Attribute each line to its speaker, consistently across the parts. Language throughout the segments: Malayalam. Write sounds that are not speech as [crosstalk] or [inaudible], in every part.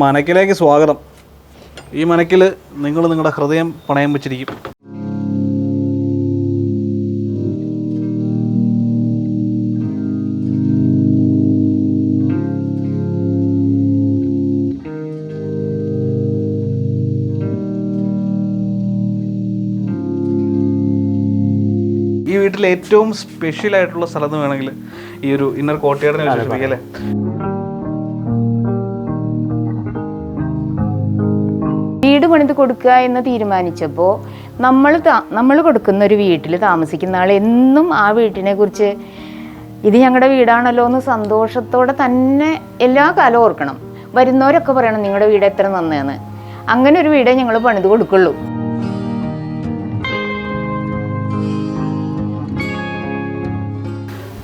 Speaker 1: മനക്കിലേക്ക് സ്വാഗതം. ഈ മനക്കിൽ നിങ്ങൾ നിങ്ങളുടെ ഹൃദയം പണയം വെച്ചിരിക്കും. ഈ വീട്ടിൽ ഏറ്റവും സ്പെഷ്യൽ ആയിട്ടുള്ള സ്ഥലം എന്ന് വേണമെങ്കിൽ ഈ ഒരു ഇന്നർ കോട്ടയാടിനെ വിശേഷിപ്പിക്കാം
Speaker 2: പണിത് കൊടുക്കുക എന്ന് തീരുമാനിച്ചപ്പോൾ നമ്മൾ നമ്മൾ കൊടുക്കുന്ന ഒരു വീട്ടിൽ താമസിക്കുന്ന ആൾ എന്നും ആ വീട്ടിനെ കുറിച്ച് ഇത് ഞങ്ങളുടെ വീടാണല്ലോ എന്ന് സന്തോഷത്തോടെ തന്നെ എല്ലാ കാലവും ഓർക്കണം. വരുന്നവരൊക്കെ പറയണം നിങ്ങളുടെ വീട് എത്ര നന്നേന്ന്. അങ്ങനെ ഒരു വീടേ ഞങ്ങൾ പണിത് കൊടുക്കുള്ളൂ.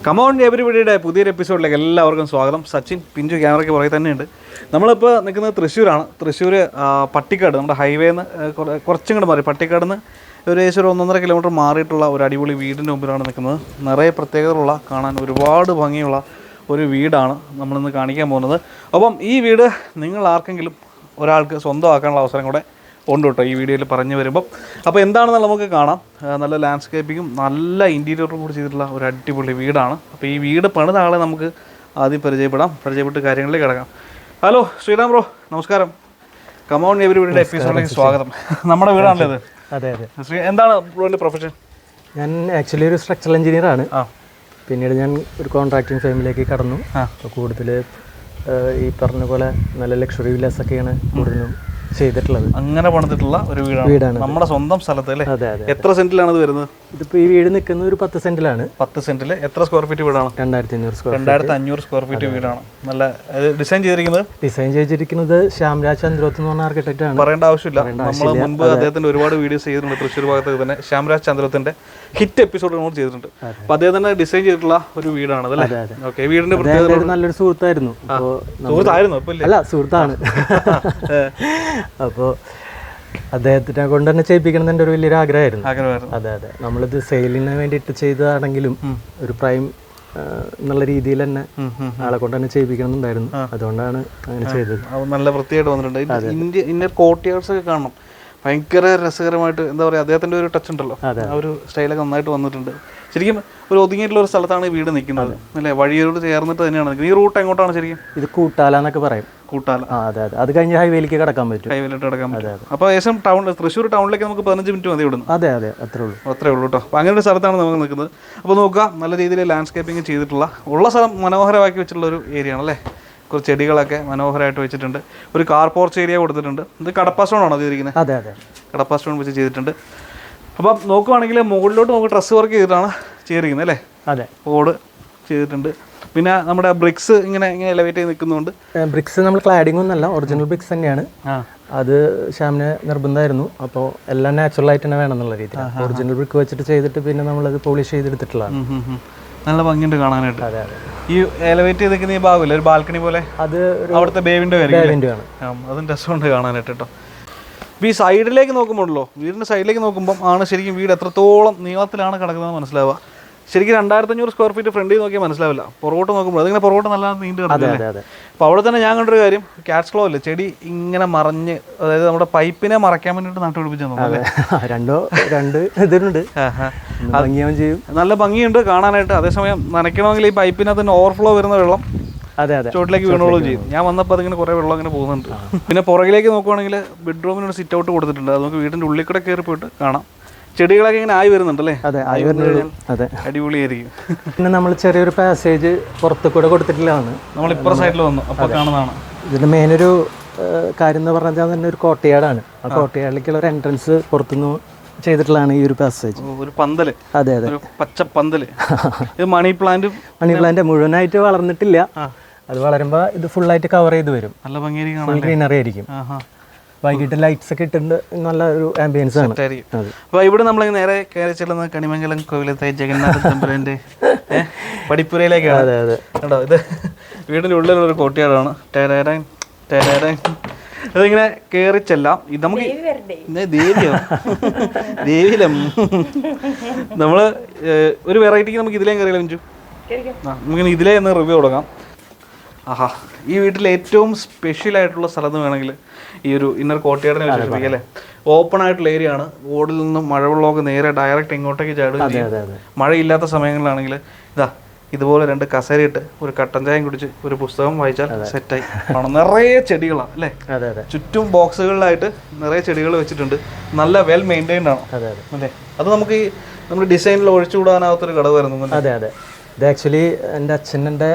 Speaker 1: കമോൺ എവരിബിയുടെ പുതിയൊരു എപ്പിസോഡിലേക്ക് എല്ലാവർക്കും സ്വാഗതം. സച്ചിൻ പിഞ്ചു ക്യാമറയ്ക്ക് പുറകെ തന്നെയുണ്ട്. നമ്മളിപ്പോൾ നിൽക്കുന്നത് തൃശ്ശൂരാണ്. തൃശ്ശൂർ പട്ടിക്കാട് നമ്മുടെ ഹൈവേന്ന് കുറച്ചും കൂടെ മാറി. പട്ടിക്കാട് നിന്ന് ഒരു ഏകദേശം ഒരു ഒന്നൊന്നര കിലോമീറ്റർ മാറിയിട്ടുള്ള ഒരു അടിപൊളി വീടിന്റെ മുമ്പിലാണ് നിൽക്കുന്നത്. നിറയെ പ്രത്യേകതകളുള്ള കാണാൻ ഒരുപാട് ഭംഗിയുള്ള ഒരു വീടാണ് നമ്മളിന്ന് കാണിക്കാൻ പോകുന്നത്. അപ്പം ഈ വീട് നിങ്ങൾ ആർക്കെങ്കിലും ഒരാൾക്ക് സ്വന്തമാക്കാനുള്ള അവസരം കൂടെ ഉണ്ട് കേട്ടോ ഈ വീഡിയോയിൽ പറഞ്ഞു വരുമ്പം. അപ്പോൾ എന്താണെന്നുള്ള നമുക്ക് കാണാം. നല്ല ലാൻഡ്സ്കേപ്പിങ്ങും നല്ല ഇന്റീരിയറും കൂടി ചെയ്തിട്ടുള്ള ഒരു അടിപൊളി വീടാണ്. അപ്പോൾ ഈ വീട് പണിത ആളെ നമുക്ക് ആദ്യം പരിചയപ്പെടാം. പരിചയപ്പെട്ട് കാര്യങ്ങളിലേക്ക് കിടക്കാം. ഹലോ ശ്രീറാം ബ്രോ നമസ്കാരം. കമോൺ എവരി വീടിന്റെ എപ്പിസോഡിലേക്ക് സ്വാഗതം. നമ്മുടെ വീടാണല്ലോ ഇത്?
Speaker 3: അതെ അതെ.
Speaker 1: ശ്രീ എന്താണ് ബ്രോന്റെ പ്രൊഫഷൻ
Speaker 3: ഞാൻ ആക്ച്വലി ഒരു സ്ട്രക്ചറൽ എഞ്ചിനീയർ ആണ്.
Speaker 1: ആ.
Speaker 3: പിന്നീട് ഞാൻ ഒരു കോൺട്രാക്ടിങ് ഫേമിലേക്ക് കടന്നു.
Speaker 1: ആ.
Speaker 3: അപ്പോൾ കൂടുതൽ ഈ പറഞ്ഞ പോലെ നല്ല ലക്ഷറി വില്ലാസ് ഒക്കെയാണ് കൂടുതലും ചെയ്തിട്ടുള്ളത്.
Speaker 1: അങ്ങനെ പണിതിട്ടുള്ള ഒരു വീടാണ്.
Speaker 3: വീടാണ്.
Speaker 1: നമ്മുടെ സ്വന്തം സ്ഥലത്ത് അല്ലേ?
Speaker 3: അതെ അതെ
Speaker 1: എത്ര സെന്റിലാണ് ഇത് വരുന്നത്?
Speaker 3: ഇതിപ്പോ ഈ വീട് നിൽക്കുന്ന ഒരു പത്ത് സെന്റിലാണ്.
Speaker 1: പത്ത് സെന്റിൽ എത്ര സ്ക്വയർ ഫീറ്റ് വീടാണ്?
Speaker 3: രണ്ടായിരത്തി അഞ്ഞൂറ് സ്ക്വയർ
Speaker 1: രണ്ടായിരത്തി അഞ്ഞൂറ് സ്ക്വയർ ഫീറ്റ് വീടാണ്. നല്ല ഡിസൈൻ ചെയ്തിരിക്കുന്നത്?
Speaker 3: ഡിസൈൻ ചെയ്തിരിക്കുന്നത് ശ്യാംരാജ് ചന്ദ്രോത്ത് എന്ന് പറഞ്ഞ ആർക്കിടെക്ട് ആണ്.
Speaker 1: പറയേണ്ട ആവശ്യമില്ല. നമ്മൾ മുൻപ് അദ്ദേഹത്തിന്റെ ഒരുപാട് വീഡിയോസ് ചെയ്തിട്ടുണ്ട്. തൃശ്ശൂർ ഭാഗത്ത് തന്നെ ശ്യാംരാജ് ചന്ദ്രത്തിന്റെ ഹിറ്റ് എപ്പിസോഡ് നമ്മൾ ചെയ്തിട്ടുണ്ട്. അപ്പൊ അദ്ദേഹം തന്നെ ഡിസൈൻ ചെയ്തിട്ടുള്ള ഒരു വീടാണ് അതല്ലേ? ഓക്കെ വീടിന്റെ പ്രത്യേകത
Speaker 3: നല്ലൊരു സുഹൃത്തായിരുന്നു.
Speaker 1: സുഹൃത്തായിരുന്നു?
Speaker 3: അല്ല സുഹൃത്താണ്. [laughs] [laughs] അപ്പോൾ അദ്ദേഹത്തിനെ കൊണ്ട് തന്നെ ചെയ്യിപ്പിക്കണം എന്റെ ഒരു വലിയൊരു ആഗ്രഹമായിരുന്നു. അതെ അതെ. നമ്മളിത് സെയിലിന് വേണ്ടിയിട്ട് ചെയ്തതാണെങ്കിലും ഒരു പ്രൈം എന്നുള്ള രീതിയിൽ തന്നെ ആളെ കൊണ്ട് തന്നെ ചെയ്യിപ്പിക്കണമെന്നുണ്ടായിരുന്നു അതുകൊണ്ടാണ് അങ്ങനെ ചെയ്തത്.
Speaker 1: നല്ല വൃത്തിയായിട്ട് വന്നിട്ടുണ്ട്. ഇന്ത്യ ഇന്ന കോട്ടിയാർട്സ് ഒക്കെ കാണണം. ഭയങ്കര രസകരമായിട്ട് എന്താ പറയുക അദ്ദേഹത്തിന്റെ ഒരു ടച്ച് ഉണ്ടല്ലോ. ആ ഒരു സ്റ്റൈലൊക്കെ നന്നായിട്ട് വന്നിട്ടുണ്ട്. ശരിക്കും ഒരു ഒതുങ്ങിയിട്ടുള്ള ഒരു സ്ഥലത്താണ് ഈ വീട് നിൽക്കുന്നത്. അല്ലേ? വഴിയോട് ചേർന്നിട്ട് തന്നെയാണ് നിൽക്കുന്നത്. ഈ റൂട്ട് എങ്ങോട്ടാണ് ശരിക്കും?
Speaker 3: ഇത് കൂട്ടാല എന്നൊക്കെ പറയും.
Speaker 1: കൂട്ടാല.
Speaker 3: അതെ അതെ. അത് കഴിഞ്ഞ് ഹൈവേയിലേക്ക് കടക്കാൻ പറ്റും.
Speaker 1: ഹൈവേയിലോട്ട് കടക്കാൻ പറ്റും. അപ്പോൾ ഏകദേശം ടൗൺ തൃശ്ശൂർ ടൗണിലേക്ക് നമുക്ക് പതിനഞ്ച് മിനിറ്റ് മതി ഇവിടുന്ന്.
Speaker 3: അതെ അതെ. അത്രേ ഉള്ളൂ.
Speaker 1: അത്രേ ഉള്ളൂ കേട്ടോ അപ്പോൾ അങ്ങനെ ഒരു സ്ഥലത്താണ് നമുക്ക് നിൽക്കുന്നത്. അപ്പോൾ നോക്കുക നല്ല രീതിയിൽ ലാൻഡ്സ്കേപ്പിംഗ് ചെയ്തിട്ടുള്ള ഉള്ള സ്ഥലം മനോഹരമാക്കി വെച്ചിട്ടുള്ള ഒരു ഏരിയ ആണല്ലേ? കുറച്ച് ചെടികളൊക്കെ മനോഹരമായിട്ട് വെച്ചിട്ടുണ്ട്. ഒരു കാർ പോർച്ച് ഏരിയ കൊടുത്തിട്ടുണ്ട്. ഇത് കടപ്പ സ്റ്റോൺ ആണോ ചെയ്തിരിക്കുന്നത്
Speaker 3: അതെ അതെ.
Speaker 1: കടപ്പ സ്റ്റോൺ വെച്ച് ചെയ്തിട്ടുണ്ട്. അപ്പം നോക്കുവാണെങ്കിൽ മുകളിലോട്ട് നമുക്ക് ഡ്രസ്സ് വർക്ക് ചെയ്തിട്ടാണ് ചെയ്തിരിക്കുന്നത് അല്ലേ?
Speaker 3: അതെ.
Speaker 1: ഓട് ചെയ്തിട്ടുണ്ട്. പിന്നെ നമ്മുടെ ബ്രിക്സ് ഇങ്ങനെ ഇങ്ങനെ എലവേറ്റ് ചെയ്ത് നിൽക്കുന്നുണ്ട്.
Speaker 3: ബ്രിക്സ് നമ്മൾ ക്ലാഡിംഗ് ഒന്നല്ല ഒറിജിനൽ ബ്രിക്സ് തന്നെയാണ്. അത് ശ്യാമിന് നിർബന്ധമായിരുന്നു. അപ്പോൾ എല്ലാം നാച്ചുറൽ ആയിട്ട് തന്നെ വേണം എന്നുള്ള രീതിയിൽ ഒറിജിനൽ ബ്രിക്ക് വെച്ചിട്ട് ചെയ്തിട്ട് പിന്നെ നമ്മളത് പോളിഷ് ചെയ്തെടുത്തിട്ടുള്ളതാണ്.
Speaker 1: നല്ല ഭംഗിയുണ്ട് കാണാനായിട്ട്.
Speaker 3: അതെ അതെ.
Speaker 1: ഈ എലവേറ്റ് ചെയ്ത് നിൽക്കുന്ന ഈ ഭാഗമില്ല? ഒരു ബാൽക്കണി പോലെ?
Speaker 3: അത്
Speaker 1: അവിടുത്തെ ബേവിന്റെ അതും രസമുണ്ട് കാണാനായിട്ട് കേട്ടോ. ഈ സൈഡിലേക്ക് നോക്കുമ്പോഴല്ലോ വീടിന്റെ സൈഡിലേക്ക് നോക്കുമ്പോൾ ആണ് ശരിക്കും വീട് എത്രത്തോളം നീളത്തിലാണ് കിടക്കുന്നത് മനസ്സിലാവുക. ശരിക്കും രണ്ടായിരത്തി അഞ്ഞൂറ് സ്ക്വയർ ഫീറ്റ് ഫ്രണ്ടിൽ നോക്കിയാൽ മനസ്സിലാവില്ല. പുറകോട്ട് നോക്കുമ്പോൾ അതിങ്ങനെ പുറകോട്ട് നല്ല നീണ്ടു കിടക്കില്ലേ അപ്പോൾ അവിടെ തന്നെ ഞാൻ കണ്ടൊരു കാര്യം ക്യാറ്റ്സ് ഫ്ലോ അല്ലേ ചെടി ഇങ്ങനെ മറഞ്ഞ് അതായത് നമ്മുടെ പൈപ്പിനെ മറയ്ക്കാൻ വേണ്ടിയിട്ട് നട്ടുപിടിപ്പിച്ചു പിടിപ്പിച്ചു [laughs]
Speaker 3: രണ്ടോ രണ്ട് ഇതിനുണ്ട് ഒന്ന് ചെയ്യും.
Speaker 1: നല്ല ഭംഗിയുണ്ട് കാണാനായിട്ട്. അതേസമയം നനയ്ക്കണമെങ്കിൽ ഈ പൈപ്പിനകത്ത് തന്നെ ഓവർഫ്ലോ വരുന്ന വെള്ളം
Speaker 3: അതെ അതെ.
Speaker 1: ചോട്ടിലേക്ക് വീണോളും ചെയ്യും. ഞാൻ വന്നപ്പോൾ അതിങ്ങനെ കുറേ വെള്ളം അങ്ങനെ പോകുന്നുണ്ട്. പിന്നെ പുറകിലേക്ക് നോക്കുവാണെങ്കിൽ ബെഡ്റൂമിനൊരു സിറ്റ് ഔട്ട് കൊടുത്തിട്ടുണ്ട്. അത് നമുക്ക് വീടിന്റെ ഉള്ളിൽ കൂടെ കയറി പോയിട്ട് കാണാം. ചെടികളൊക്കെ ഇങ്ങനെ ആയി വരുന്നുണ്ടല്ലേ?
Speaker 3: അതെ ആയി വരുന്നുള്ളൂ അതെ.
Speaker 1: അടിപൊളിയായിരിക്കും.
Speaker 3: പിന്നെ നമ്മൾ ചെറിയൊരു പാസേജ് പുറത്തു കൂടെ കൊടുത്തിട്ടില്ലാണ്
Speaker 1: നമ്മൾ ഇപ്പുറ സൈഡിൽ വന്നു. അപ്പോൾ കാണുന്നതാണ്.
Speaker 3: ഇതിന്റെ മെയിൻ ഒരു കാര്യം എന്ന് പറഞ്ഞാൽ തന്നെ ഒരു കോട്ടയാടാണ്. ആ കോട്ടയാടിലേക്കുള്ള ഒരു എൻട്രൻസ് പുറത്തുനിന്ന് ചെയ്തിട്ടുള്ളതാണ് ഈ ഒരു പാസേജ്
Speaker 1: ഒരു പന്തൽ.
Speaker 3: അതെ അതെ.
Speaker 1: പച്ച പന്തൽ. ഇത് മണി പ്ലാന്റ്
Speaker 3: മണി പ്ലാന്റ് മുഴുവനായിട്ട് വളർന്നിട്ടില്ല. അത് വളരുമ്പോൾ ഇത് ഫുള്ളായിട്ട് കവർ ചെയ്ത് വരും.
Speaker 1: നല്ല ഭംഗി
Speaker 3: ഗ്രീനറി ആയിരിക്കും. വൈകിട്ട് ലൈറ്റ്സ് ഒക്കെ ഇട്ടിട്ടുണ്ട്. നല്ല ഒരു ആംബിയൻസ് ആണ്. അപ്പൊ
Speaker 1: അപ്പോൾ ഇവിടെ നമ്മൾ നേരെ കയറി ചെല്ലുന്ന കണിമംഗലം കോവിലത്തെ ജഗന്നാഥ തമ്പുരാന്റെ [laughs] ഏ, പടിപ്പുരയിലേക്കാണ്.
Speaker 3: അതെ അതെ.
Speaker 1: കേട്ടോ ഇത് വീടിന്റെ ഉള്ളിലുള്ള കോട്ടയാടാണ്. ടേരാൻ ടേരാൻ അതിങ്ങനെ കയറി ചെല്ലാം. ഇത് നമുക്ക് ദേവിയോ? ദേവിയിലും. നമ്മൾ ഒരു വെറൈറ്റിക്ക് നമുക്ക് ഇതിലേം കയറിയാലും മിഞ്ചു? ആ നമുക്കിനി ഇതിലേ എന്ന് റിവ്യൂ കൊടുക്കാം. ആഹാ. ഈ വീട്ടിൽ ഏറ്റവും സ്പെഷ്യൽ ആയിട്ടുള്ള സ്ഥലം എന്ന് വേണമെങ്കിൽ ഈ ഒരു ഇന്നർ കോട്ടയാടിനെ വിശേഷിപ്പിക്കാം അല്ലേ? ഓപ്പൺ ആയിട്ടുള്ള ഏരിയ ആണ്. ഓടിൽ നിന്നും മഴവെള്ളമൊക്കെ നേരെ ഡയറക്റ്റ് ഇങ്ങോട്ടേക്ക് ചാടുകയും ചെയ്യും
Speaker 3: അതെ അതെ.
Speaker 1: മഴയില്ലാത്ത സമയങ്ങളിലാണെങ്കിൽ ഇതാ ഇതുപോലെ രണ്ട് കസേരയിട്ട് ഒരു കട്ടൻ ചായം കുടിച്ച് ഒരു പുസ്തകം വായിച്ചാൽ സെറ്റായി ആണ് നിറയെ ചെടികളാണ് അല്ലേ? ചുറ്റും ബോക്സുകളിലായിട്ട് നിറയെ ചെടികൾ വെച്ചിട്ടുണ്ട്. നല്ല വെൽ മെയിന്റൈൻഡ് ആണ്. അല്ലേ? അത് നമുക്ക് ഈ നമ്മുടെ ഡിസൈനിൽ ഒഴിച്ചുകൂടാനാവാത്തൊരു ഘടകമായിരുന്നു
Speaker 3: അതെ അതെ. ഇത് ആക്ച്വലി എന്റെ അച്ഛന്റെ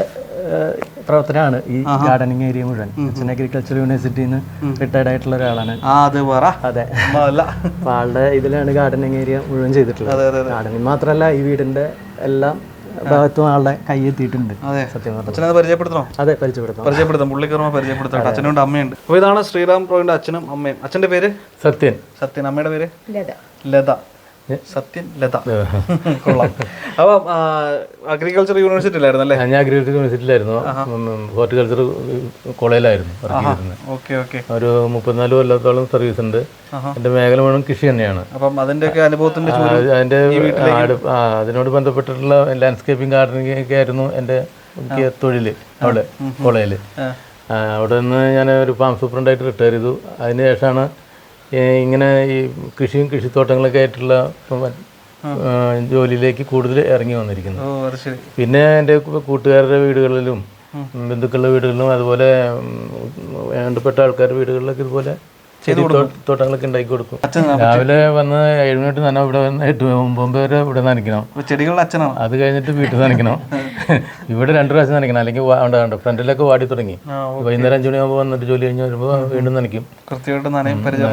Speaker 3: പ്രവർത്തനമാണ് ഈ ഗാർഡനിങ് ഏരിയ മുഴുവൻ. അച്ഛൻ അഗ്രികൾച്ചർ യൂണിവേഴ്സിറ്റിയിൽ നിന്ന് റിട്ടയർഡ് ആയിട്ടുള്ള ഒരാളാണ്.
Speaker 1: ആ അത് പറ.
Speaker 3: അതെ. അപ്പൊ ആളുടെ ഇതിലാണ് ഗാർഡനിങ് ഏരിയ മുഴുവൻ ചെയ്തിട്ടുള്ളത്. ഗാർഡനിങ് മാത്രമല്ല ഈ വീടിന്റെ എല്ലാം ഭാഗത്തും ആളുടെ കൈ എത്തിയിട്ടുണ്ട്
Speaker 1: അതെ.
Speaker 3: സത്യം പറഞ്ഞത്
Speaker 1: അച്ഛനത് പരിചയപ്പെടുത്തണോ?
Speaker 3: അതെ പരിചയപ്പെടുത്താം.
Speaker 1: പരിചയപ്പെടുത്താം. പുള്ളിക്കർമ്മ പരിചയപ്പെടുത്താം അച്ഛനുണ്ട് അമ്മയുണ്ട്. അപ്പോൾ ഇതാണ് ശ്രീറാം റോയിന്റെ അച്ഛനും അമ്മയും. അച്ഛന്റെ പേര്?
Speaker 3: സത്യൻ.
Speaker 1: സത്യൻ. അമ്മയുടെ പേര്? ലത. ലത. സത്യൻ ലത. [laughs] കൊള്ളാം. അപ്പം അഗ്രികൾച്ചർ യൂണിവേഴ്സിറ്റി അല്ലായിരുന്നു അല്ലേ?
Speaker 4: ഞാൻ അഗ്രികൾച്ചർ യൂണിവേഴ്സിറ്റിയിലായിരുന്നു ഹോർട്ടിക്കൾച്ചർ കോളേജിലായിരുന്നു വർക്ക് ചെയ്തിരുന്നത് ഒരു മുപ്പത്തിനാല് കൊല്ലത്തോളം സർവീസ് ഉണ്ട്. എന്റെ മേഖല മുഴുവൻ കൃഷി തന്നെയാണ്.
Speaker 1: അപ്പം അതിന്റെ അതിന്റെ
Speaker 4: ആ, അടു- ആ, അതിനോട് ബന്ധപ്പെട്ടിട്ടുള്ള ലാൻഡ്സ്കേപ്പിംഗ് ഗാർഡനിങ് ഒക്കെ ആയിരുന്നു എന്റെ മുഖ്യ തൊഴിൽ അവിടെ കോളേജിൽ അവിടെ നിന്ന് ഞാൻ ഒരു ഫാം സൂപ്രണ്ടായിട്ട് റിട്ടയർ ചെയ്തു. അതിന് ശേഷമാണ് ഈ ഇങ്ങനെ ഈ കൃഷിയും കൃഷിത്തോട്ടങ്ങളൊക്കെ ആയിട്ടുള്ള ജോലിയിലേക്ക് കൂടുതൽ ഇറങ്ങി
Speaker 1: വന്നിരിക്കുന്നു.
Speaker 4: പിന്നെ എന്റെ കൂട്ടുകാരുടെ വീടുകളിലും ബന്ധുക്കളുടെ വീടുകളിലും അതുപോലെ വേണ്ടപ്പെട്ട ആൾക്കാരുടെ വീടുകളിലൊക്കെ ഇതുപോലെ തോട്ടങ്ങളൊക്കെ ഉണ്ടാക്കി കൊടുക്കും. രാവിലെ വന്ന് ഏഴ് മിനിറ്റ് നനവ് ഇവിടെ വന്ന് എട്ട് ഒമ്പത് വരെ ഇവിടെ നനയ്ക്കണം.
Speaker 1: ചെടികളുടെ അച്ഛനാണ്?
Speaker 4: അത് കഴിഞ്ഞിട്ട് വീട്ടിൽ നനയ്ക്കണം. [laughs] ഇവിടെ രണ്ടു പ്രാവശ്യം നനയ്ക്കണം. അല്ലെങ്കിൽ. ഫ്രണ്ടിലൊക്കെ വാടി തുടങ്ങി. വൈകുന്നേരം അഞ്ചു മണിയാകുമ്പോൾ വന്നിട്ട് ജോലി കഴിഞ്ഞ് വരുമ്പോൾ വീണ്ടും നനയ്ക്കും.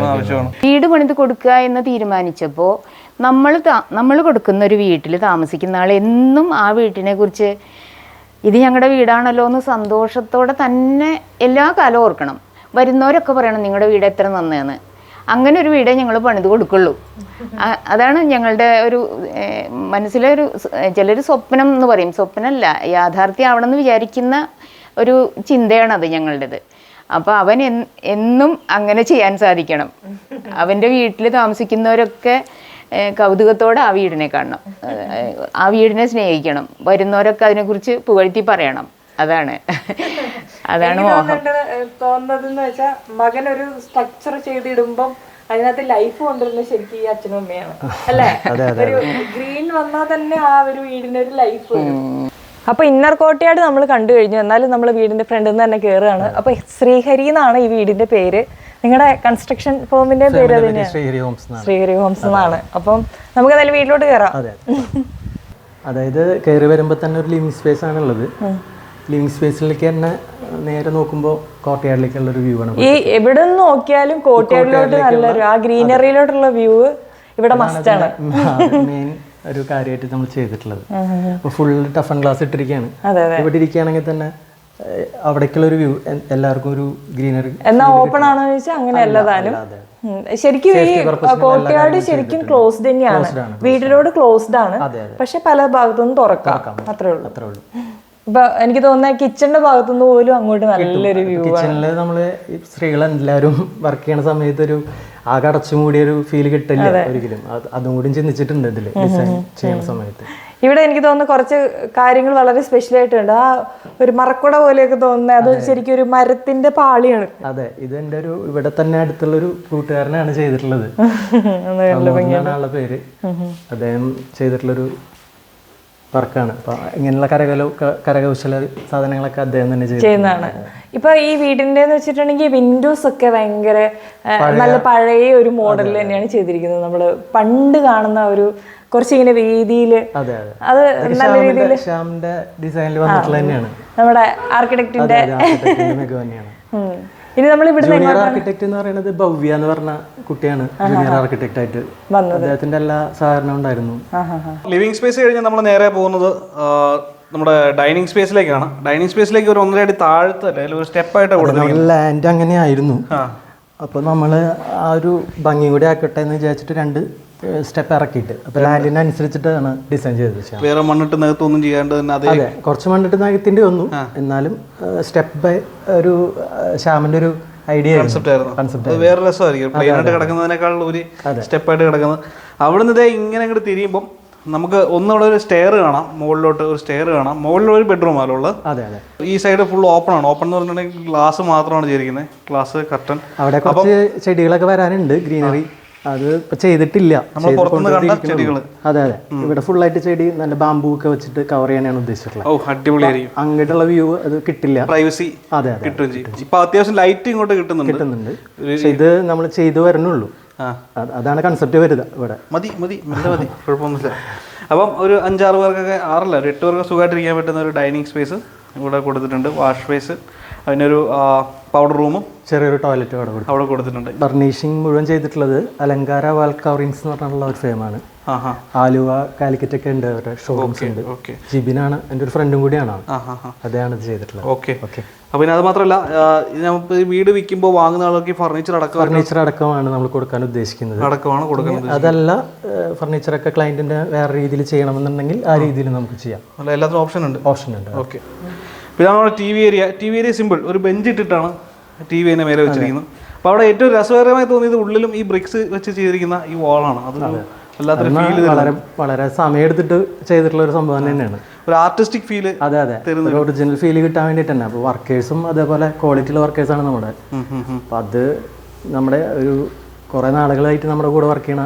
Speaker 1: ആവശ്യമാണ്.
Speaker 2: വീട് പണിത് കൊടുക്കുക എന്ന് തീരുമാനിച്ചപ്പോൾ നമ്മൾ നമ്മൾ കൊടുക്കുന്ന ഒരു വീട്ടിൽ താമസിക്കുന്ന ആൾ എന്നും ആ വീട്ടിനെ കുറിച്ച് ഇത് ഞങ്ങളുടെ വീടാണല്ലോ എന്ന് സന്തോഷത്തോടെ തന്നെ എല്ലാ കാലവും ഓർക്കണം. വരുന്നവരൊക്കെ പറയണം നിങ്ങളുടെ വീട് എത്ര നന്നാണ് അങ്ങനെ ഒരു വീടേ ഞങ്ങൾ പണിത് കൊടുക്കുള്ളൂ. അതാണ് ഞങ്ങളുടെ ഒരു മനസ്സിലെ ഒരു ചിലർ സ്വപ്നം എന്ന് പറയും. സ്വപ്നമല്ല യാഥാർത്ഥ്യം ആവണമെന്ന് വിചാരിക്കുന്ന ഒരു ചിന്തയാണത് ഞങ്ങളുടേത്. അപ്പോൾ അവൻ എന്നും അങ്ങനെ ചെയ്യാൻ സാധിക്കണം. അവന്റെ വീട്ടിൽ താമസിക്കുന്നവരൊക്കെ കൗതുകത്തോടെ ആ വീടിനെ കാണണം. ആ വീടിനെ സ്നേഹിക്കണം. വരുന്നവരൊക്കെ അതിനെക്കുറിച്ച് പുകഴ്ത്തി പറയണം. അതാണ്. അതാണ് മോഹം.
Speaker 5: തോന്നുന്നതെന്ന് വെച്ചാൽ മകൻ ഒരു സ്ട്രക്ചർ ചെയ്തിടുമ്പം അതിനകത്ത് ലൈഫ് കൊണ്ടുവരുന്നത് ശരിക്കും ഈ അച്ഛനും അമ്മയാണ്. അല്ലേ? [laughs] ഒരു ഗ്രീൻ വന്നാൽ തന്നെ ആ ഒരു വീടിനൊരു ഒരു ലൈഫ് വരും. അപ്പൊ ഇന്നർ കോട്ടയാട് നമ്മൾ കണ്ടു കഴിഞ്ഞു. എന്നാലും നമ്മൾ വീടിന്റെ ഫ്രണ്ടിൽ നിന്ന് തന്നെ കയറുകയാണ് അപ്പൊ ശ്രീഹരി എന്നാണ് ഈ വീടിന്റെ പേര്. നിങ്ങളുടെ കൺസ്ട്രക്ഷൻ ഫോമിന്റെ പേര് തന്നെയാണ്
Speaker 3: ശ്രീഹരി ഹോംസ് എന്നാണ്.
Speaker 5: ശ്രീഹരി ഹോംസ് എന്നാണ്. അപ്പം നമുക്ക് എന്തായാലും വീട്ടിലോട്ട് കയറാം
Speaker 3: അതെ അതായത് കയറി വരുമ്പോൾ തന്നെ ഒരു ലിവിംഗ് സ്പേസ് ആണുള്ളത്. ലിവിങ് സ്പേസിലേക്ക് തന്നെ നേരെ നോക്കുമ്പോൾ കോട്ടയാടിലേക്കുള്ള ഒരു വ്യൂ ആണ്
Speaker 5: ഈ എവിടെ നിന്ന് നോക്കിയാലും കോട്ടയാടിലോട്ട് നല്ലൊരു ആ ഗ്രീനറിയിലോട്ടുള്ള വ്യൂ ഇവിടെ മസ്റ്റ് ആണ്.
Speaker 3: മെയിൻ ഒരു കാര്യമായിട്ട് നമ്മൾ ചെയ്തിട്ടുള്ളത്. അപ്പോൾ ഫുൾ ടഫ് ആൻഡ് ഗ്ലാസ് ഇട്ടിരിക്കുകയാണ്. ഇവിടെ ഇരിക്കുകയാണെങ്കിൽ തന്നെ അവിടേക്കുള്ള ഒരു വ്യൂ എല്ലാവർക്കും ഒരു ഗ്രീനറി
Speaker 5: എന്നാ ഓപ്പൺ ആണോ ചോദിച്ചാൽ അങ്ങനെ അല്ലതാനും. ശരിക്കും ഈ കോട്ടയാട് ശരിക്കും ക്ലോസ്ഡ് തന്നെയാണ്. വീടിനോട് ക്ലോസ്ഡ് ആണ്. പക്ഷെ പല ഭാഗത്തുനിന്നും തുറക്കാം. അത്രേ ഉള്ളൂ.
Speaker 3: അത്രേ ഉള്ളൂ.
Speaker 5: ഇപ്പൊ എനിക്ക് തോന്നുന്നത് കിച്ചണിന്റെ ഭാഗത്തുനിന്ന് പോലും അങ്ങോട്ട് നല്ലൊരു വ്യൂ
Speaker 3: കിച്ചണിൽ നമ്മൾ സ്ത്രീകളെല്ലാവരും വർക്ക് ചെയ്യണ സമയത്ത് ഒരു ആകെ അടച്ചു മൂടിയ ഒരു ഫീൽ കിട്ടില്ല ഒരിക്കലും. അതും കൂടി ചിന്തിച്ചിട്ടുണ്ട് ഇതിൽ ഡിസൈൻ ചെയ്യുന്ന സമയത്ത്.
Speaker 5: ഇവിടെ എനിക്ക് തോന്നുന്നു കുറച്ച് കാര്യങ്ങൾ വളരെ സ്പെഷ്യൽ ആയിട്ടുണ്ട്. ആ ഒരു മറക്കുട പോലെയൊക്കെ തോന്നുന്നത് അത് ശരിക്കും ഒരു മരത്തിന്റെ പാളിയാണ്.
Speaker 3: അതെ. ഇത് എന്റെ ഒരു ഇവിടെ തന്നെ അടുത്തുള്ള ഒരു കൂട്ടുകാരനാണ് ചെയ്തിട്ടുള്ളത്. [laughs] ആളുടെ പേര്. അദ്ദേഹം ചെയ്തിട്ടുള്ളൊരു വർക്കാണ്. അപ്പൊ ഇങ്ങനെയുള്ള കരകല കരകൗശല സാധനങ്ങളൊക്കെ അദ്ദേഹം തന്നെ
Speaker 5: ചെയ്യുന്നതാണ്. ഇപ്പൊ ഈ വീടിന്റെ വെച്ചിട്ടുണ്ടെങ്കിൽ വിൻഡോസ് ഒക്കെ ഭയങ്കര നല്ല പഴയ ഒരു മോഡലിൽ തന്നെയാണ് ചെയ്തിരിക്കുന്നത്. നമ്മൾ പണ്ട് കാണുന്ന ഒരു കുറച്ചിങ്ങനെ വീതിയിൽ
Speaker 3: അതെ
Speaker 5: നല്ല രീതിയിൽ
Speaker 3: ഡിസൈനിൽ വന്നിട്ടുള്ള തന്നെയാണ്.
Speaker 5: നമ്മുടെ
Speaker 3: ആർക്കിടെക്ടിന്റെ തന്നെയാണ്.
Speaker 5: ഇനി നമ്മൾ ഇവിടെ
Speaker 3: ജൂനിയർ ആർക്കിടെക്ട് എന്ന് പറയുന്നത് ഭവ്യ എന്ന് പറഞ്ഞ കുട്ടിയാണ് ജൂനിയർ ആർക്കിടെക്ട് ആയിട്ട്. അദ്ദേഹത്തിന്റെ എല്ലാ സഹകരണം ഉണ്ടായിരുന്നു.
Speaker 1: ലിവിംഗ് സ്പേസ് കഴിഞ്ഞ് നമ്മൾ നേരെ പോകുന്നത് നമ്മുടെ ഡൈനിങ് സ്പേസിലേക്കാണ് ഡൈനിങ് സ്പേസിലേക്ക് ഒരു ഒന്നര അടി താഴത്ത് അല്ലെങ്കിൽ ഒരു സ്റ്റെപ്പായിട്ട്
Speaker 3: ലാൻഡ് അങ്ങനെ
Speaker 1: ആയിരുന്നു
Speaker 3: അപ്പോൾ നമ്മൾ ആ. ഒരു ഭംഗി കൂടി ആക്കട്ടെ എന്ന് വിചാരിച്ചിട്ട് രണ്ട് സ്റ്റെപ്പ് ഇറക്കിയിട്ട്. അപ്പോൾ ലാൻഡിന് അനുസരിച്ചിട്ടാണ് ഡിസൈൻ ചെയ്തത്
Speaker 1: വേറെ മണ്ണിട്ട് നികത്തൊന്നും ചെയ്യാണ്ട് തന്നെ അതേ
Speaker 3: അതെ കുറച്ച് മണ്ണിട്ട് നകത്തിന്റെ വന്നു. എന്നാലും സ്റ്റെപ്പ് ബൈ ഒരു ശ്യാമിന്റെ ഒരു ഐഡിയ
Speaker 1: കൺസെപ്റ്റ് ആയിരുന്നു. അത് വേറെ രസമായിരിക്കും. പ്ലെയിൻ ആയിട്ട് കിടക്കുന്നതിനേക്കാൾ ഒരു സ്റ്റെപ്പായിട്ട് കിടക്കുന്നത്. അവിടെ നിന്ന് ഇതേ ഇങ്ങനെ അങ്ങോട്ട് തിരിയുമ്പം നമുക്ക് ഒന്നവിടെ ഒരു സ്റ്റെയർ കാണാം. മുകളിലോട്ട് ഒരു സ്റ്റെയർ കാണാം. മുകളിൽ ഒരു ബെഡ്റൂം ഉള്ളത്
Speaker 3: അതെ അതെ.
Speaker 1: ഈ സൈഡ് ഫുൾ ഓപ്പൺ ആണ്. ഓപ്പൺ എന്ന് പറഞ്ഞിട്ടുണ്ടെങ്കിൽ ഗ്ലാസ് മാത്രമാണ് ചെയ്തിരിക്കുന്നത്. ഗ്ലാസ് കർട്ടൻ
Speaker 3: അവിടെ കുറച്ച് ചെടികളൊക്കെ വരാനുണ്ട്. ഗ്രീനറി അത് ഇപ്പൊ ചെയ്തിട്ടില്ല. അതെ അതെ. ഇവിടെ ഫുൾ ആയിട്ട് ചെടി നല്ല ബാമ്പൂ ഒക്കെ വെച്ചിട്ട് കവർ ചെയ്യാനാണ് ഉദ്ദേശിച്ചിട്ടുള്ളത്. അങ്ങോട്ടുള്ള വ്യൂ അത് കിട്ടില്ല.
Speaker 1: പ്രൈവസി
Speaker 3: അതെ അതെ
Speaker 1: അത്യാവശ്യം ലൈറ്റ് ഇങ്ങോട്ട് കിട്ടുന്നുണ്ട്.
Speaker 3: കിട്ടുന്നുണ്ട്. പക്ഷെ ഇത് നമ്മൾ ചെയ്തു വരണുള്ളൂ. അതാണ് കൺസെപ്റ്റ് വരുന്നത് ഇവിടെ.
Speaker 1: മതി മതി മതി. കുഴപ്പമൊന്നുമില്ല. അപ്പം ഒരു അഞ്ചാറ് പേർക്കൊക്കെ ആറല്ല ഒരു എട്ട് പേർക്ക് സുഖമായിട്ടിരിക്കാൻ പറ്റുന്ന ഒരു ഡൈനിങ് സ്പേസ് ഇവിടെ കൊടുത്തിട്ടുണ്ട്. വാഷ് സ്പേസ് അതിനൊരു പൗഡർ റൂമും
Speaker 3: ചെറിയൊരു ടോയ്ലറ്റും അവിടെ
Speaker 1: അവിടെ കൊടുത്തിട്ടുണ്ട്.
Speaker 3: ഫർണിഷിങ് മുഴുവൻ ചെയ്തിട്ടുള്ളത് അലങ്കാര വാൽ കവറിങ്സ് എന്ന് പറഞ്ഞിട്ടുള്ള ഒരു ഫേമാണ് ആലുവ കാലിക്കറ്റ് ഒക്കെ ഉണ്ട് അവരുടെ ഷോറൂംസ് ഉണ്ട്. ജിബിനാണ് എന്റെ ഒരു ഫ്രണ്ടും കൂടിയാണ്. അതാണ് ഇത് ചെയ്തിട്ടുള്ളത്.
Speaker 1: ഓക്കെ
Speaker 3: ഓക്കെ
Speaker 1: അപ്പോൾ പിന്നെ അത് മാത്രമല്ല നമുക്ക് വീട് വിൽക്കുമ്പോൾ വാങ്ങുന്ന ആളുകൾക്ക് ഫർണിച്ചർ അടക്കം
Speaker 3: ഫർണിച്ചർ അടക്കമാണ് നമ്മൾ കൊടുക്കാൻ ഉദ്ദേശിക്കുന്നത്.
Speaker 1: അടക്കമാണ് കൊടുക്കുന്നത്
Speaker 3: അതല്ല ഫർണിച്ചറൊക്കെ ക്ലയന്റിന്റെ വേറെ രീതിയിൽ ചെയ്യണമെന്നുണ്ടെങ്കിൽ ആ രീതിയിൽ നമുക്ക് ചെയ്യാം.
Speaker 1: എല്ലാത്തിനും ഓപ്ഷൻ ഉണ്ട്.
Speaker 3: ഓപ്ഷൻ ഉണ്ട്.
Speaker 1: ഓക്കെ ഇതാണ് നമ്മുടെ T V area T V area simple ഒരു ബെഞ്ച് ഇട്ടിട്ടാണ് ടി വി അതിനെ മേലെ വെച്ചിരിക്കുന്നത്. അപ്പോൾ അവിടെ ഏറ്റവും രസകരമായി തോന്നിയത് ഉള്ളിലും ഈ ബ്രിക്സ് വെച്ച് ചെയ്തിരിക്കുന്ന ഈ വാളാണ് അതൊരു വല്ലാത്തൊരു ഫീൽ
Speaker 3: വളരെ വളരെ സമയമെടുത്തിട്ട് ചെയ്തിട്ടുള്ള ഒരു സംഭവം തന്നെയാണ്.
Speaker 1: ഒരു ആർട്ടിസ്റ്റിക് ഫീൽ
Speaker 3: അതെ അതെ. ഒരു ഒറിജിനൽ ഫീൽ കിട്ടാൻ വേണ്ടിയിട്ട് തന്നെ അപ്പോൾ വർക്കേഴ്സും അതേപോലെ ക്വാളിറ്റിയുള്ള വർക്കേഴ്സാണ് നമ്മുടെ. അപ്പം അത് നമ്മുടെ ഒരു കുറേ നാളുകളായിട്ട് നമ്മുടെ കൂടെ വർക്ക് ചെയ്യണ